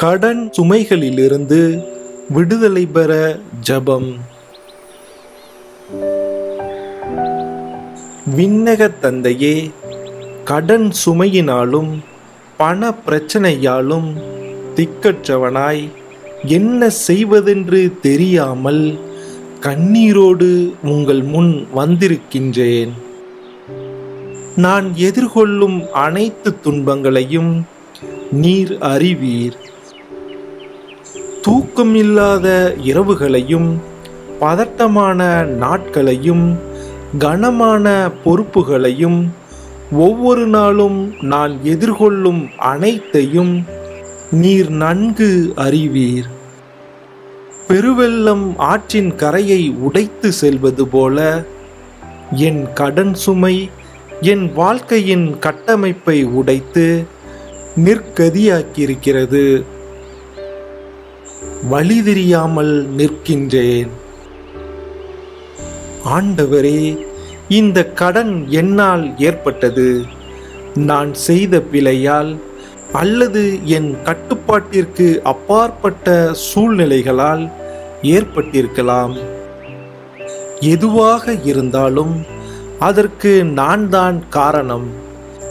கடன் சுமைகளிலிருந்து விடுதலை பெற ஜபம். விண்ணக தந்தையே கடன் சுமையினாலும் பண பிரச்சனையாலும் திக்கற்றவனாய் என்ன செய்வதென்று தெரியாமல் கண்ணீரோடு உங்கள் முன் வந்திருக்கின்றேன். நான் எதிர்கொள்ளும் அனைத்து துன்பங்களையும் நீர் அறிவீர். தூக்கமில்லாத இரவுகளையும் பதட்டமான நாட்களையும் கனமான பொறுப்புகளையும் ஒவ்வொரு நாளும் நான் எதிர்கொள்ளும் அனைத்தையும் நீர் நன்கு அறிவீர். பெருவெள்ளம் ஆற்றின் கரையை உடைத்து செல்வது போல என் கடன் சுமை என் வாழ்க்கையின் கட்டமைப்பை உடைத்து நிற்கதியாக்கியிருக்கிறது. வழி தெரியாமல் நிற்கின்றேன். ஆண்டவரே இந்த கடன் என்னால் ஏற்பட்டது. நான் செய்த பிழையால் அல்லது என் கட்டுப்பாட்டிற்கு அப்பாற்பட்ட சூழ்நிலைகளால் ஏற்பட்டிருக்கலாம். எதுவாக இருந்தாலும் அதற்கு நான் தான் காரணம்.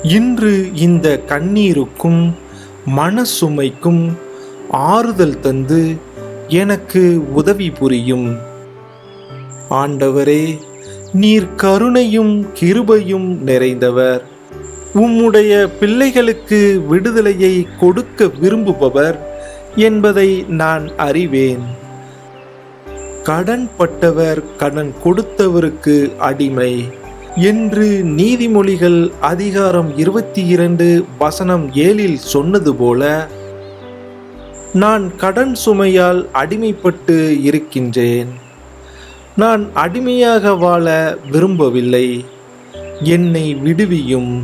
இன்று இந்த கண்ணீருக்கும் மனசுமைக்கும் ஆறுதல் தந்து எனக்கு உதவி புரியும். ஆண்டவரே நீர் கருணையும் கிருபையும் நிறைந்தவர். உம்முடைய பிள்ளைகளுக்கு விடுதலையை கொடுக்க விரும்புபவர் என்பதை நான் அறிவேன். கடன் பட்டவர் கடன் கொடுத்தவருக்கு அடிமை. என்று நீதிமொழிகள் அதிகாரம் இருபத்தி இரண்டு வசனம் ஏழில் சொன்னது போல நான் கடன் சுமையால் அடிமைப்பட்டு இருக்கின்றேன். நான் அடிமையாக வாழ விரும்பவில்லை. என்னை விடுவியும்.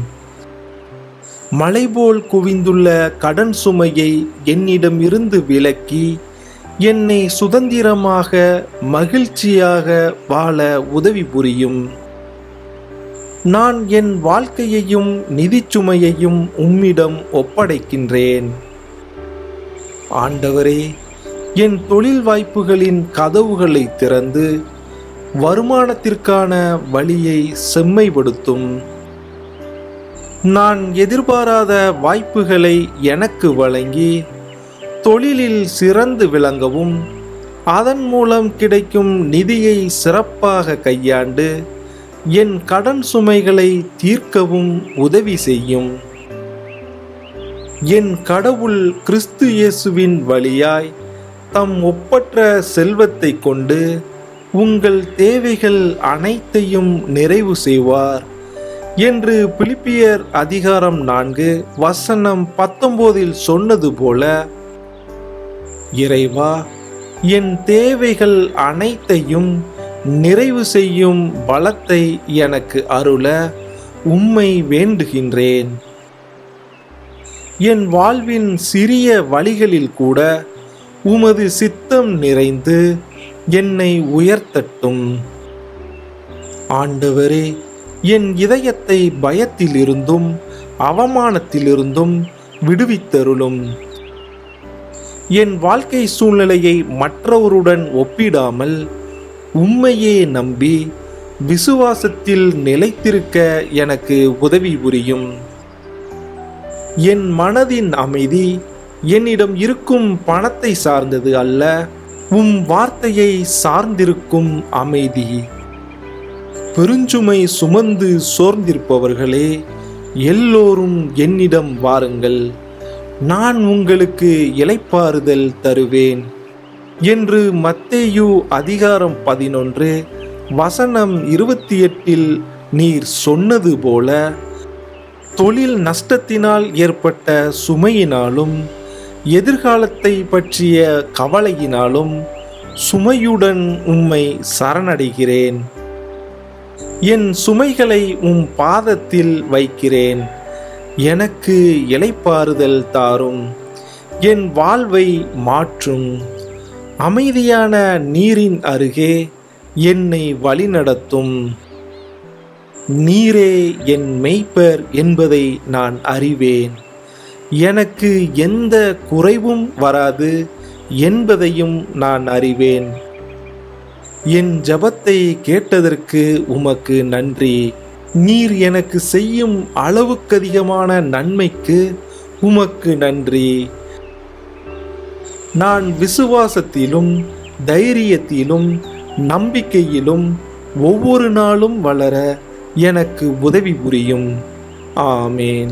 மலைபோல் குவிந்துள்ள கடன் சுமையை என்னிடமிருந்து விலக்கி என்னை சுதந்திரமாக மகிழ்ச்சியாக வாழ உதவி புரியும். நான் என் வாழ்க்கையையும் நிதிச் சுமையையும் உம்மிடம் ஒப்படைக்கின்றேன். ஆண்டவரே என் தொழில் வாய்ப்புகளின் கதவுகளை திறந்து வருமானத்திற்கான வழியை செம்மைப்படுத்தும். நான் எதிர்பாராத வாய்ப்புகளை எனக்கு வழங்கி தொழிலில் சிறந்து விளங்கவும் அதன் மூலம் கிடைக்கும் நிதியை சிறப்பாக கையாண்டு என் கடன் சுமைகளை தீர்க்கவும் உதவி செய்யும். என் கடவுள் கிறிஸ்து இயேசுவின் வழியாய் தம் ஒப்பற்ற செல்வத்தை கொண்டு உங்கள் தேவைகள் அனைத்தையும் நிறைவு செய்வார். என்று பிலிப்பியர் அதிகாரம் நான்கு வசனம் பத்தொம்போதில் சொன்னது போல இறைவா என் தேவைகள் அனைத்தையும் நிறைவு செய்யும் பலத்தை எனக்கு அருள உம்மை வேண்டுகின்றேன். என் வாழ்வின் சிறிய வழிகளில் கூட உமது சித்தம் நிறைந்து என்னை உயர்த்தட்டும். ஆண்டவரே என் இதயத்தை பயத்திலிருந்தும் அவமானத்திலிருந்தும் விடுவித்தருளும். என் வாழ்க்கை சூழ்நிலையை மற்றவருடன் ஒப்பிடாமல் உம்மையே நம்பி விசுவாசத்தில் நிலைத்திருக்க எனக்கு உதவி புரியும். என் மனதின் அமைதி என்னிடம் இருக்கும் பணத்தை சார்ந்தது அல்ல உம் வார்த்தையை சார்ந்திருக்கும் அமைதி. பெருஞ்சுமை சுமந்து சோர்ந்திருப்பவர்களே எல்லோரும் என்னிடம் வாருங்கள். நான் உங்களுக்கு இளைப்பாறுதல் தருவேன் என்று மத்தேயு அதிகாரம் பதினொன்று வசனம் இருபத்தி எட்டில் நீர் சொன்னது போல தொழில் நஷ்டத்தினால் ஏற்பட்ட சுமையினாலும் எதிர்காலத்தை பற்றிய கவலையினாலும் சுமையுடன் உம்மை சரணடைகிறேன். என் சுமைகளை உம் பாதத்தில் வைக்கிறேன். எனக்கு இளைப்பாறுதல் தாரும். என் வாழ்வை மாற்றும். அமைதியான நீரின் அருகே என்னை வழிநடத்தும். நீரே என் மெய்ப்பர் என்பதை நான் அறிவேன். எனக்கு எந்த குறைவும் வராது என்பதையும் நான் அறிவேன். என் ஜபத்தை கேட்டதற்கு உமக்கு நன்றி. நீர் எனக்கு செய்யும் அளவுக்கதிகமான நன்மைக்கு உமக்கு நன்றி. நான் விசுவாசத்திலும் தைரியத்திலும் நம்பிக்கையிலும் ஒவ்வொரு நாளும் வளர எனக்கு உதவி புரியும். ஆமேன்.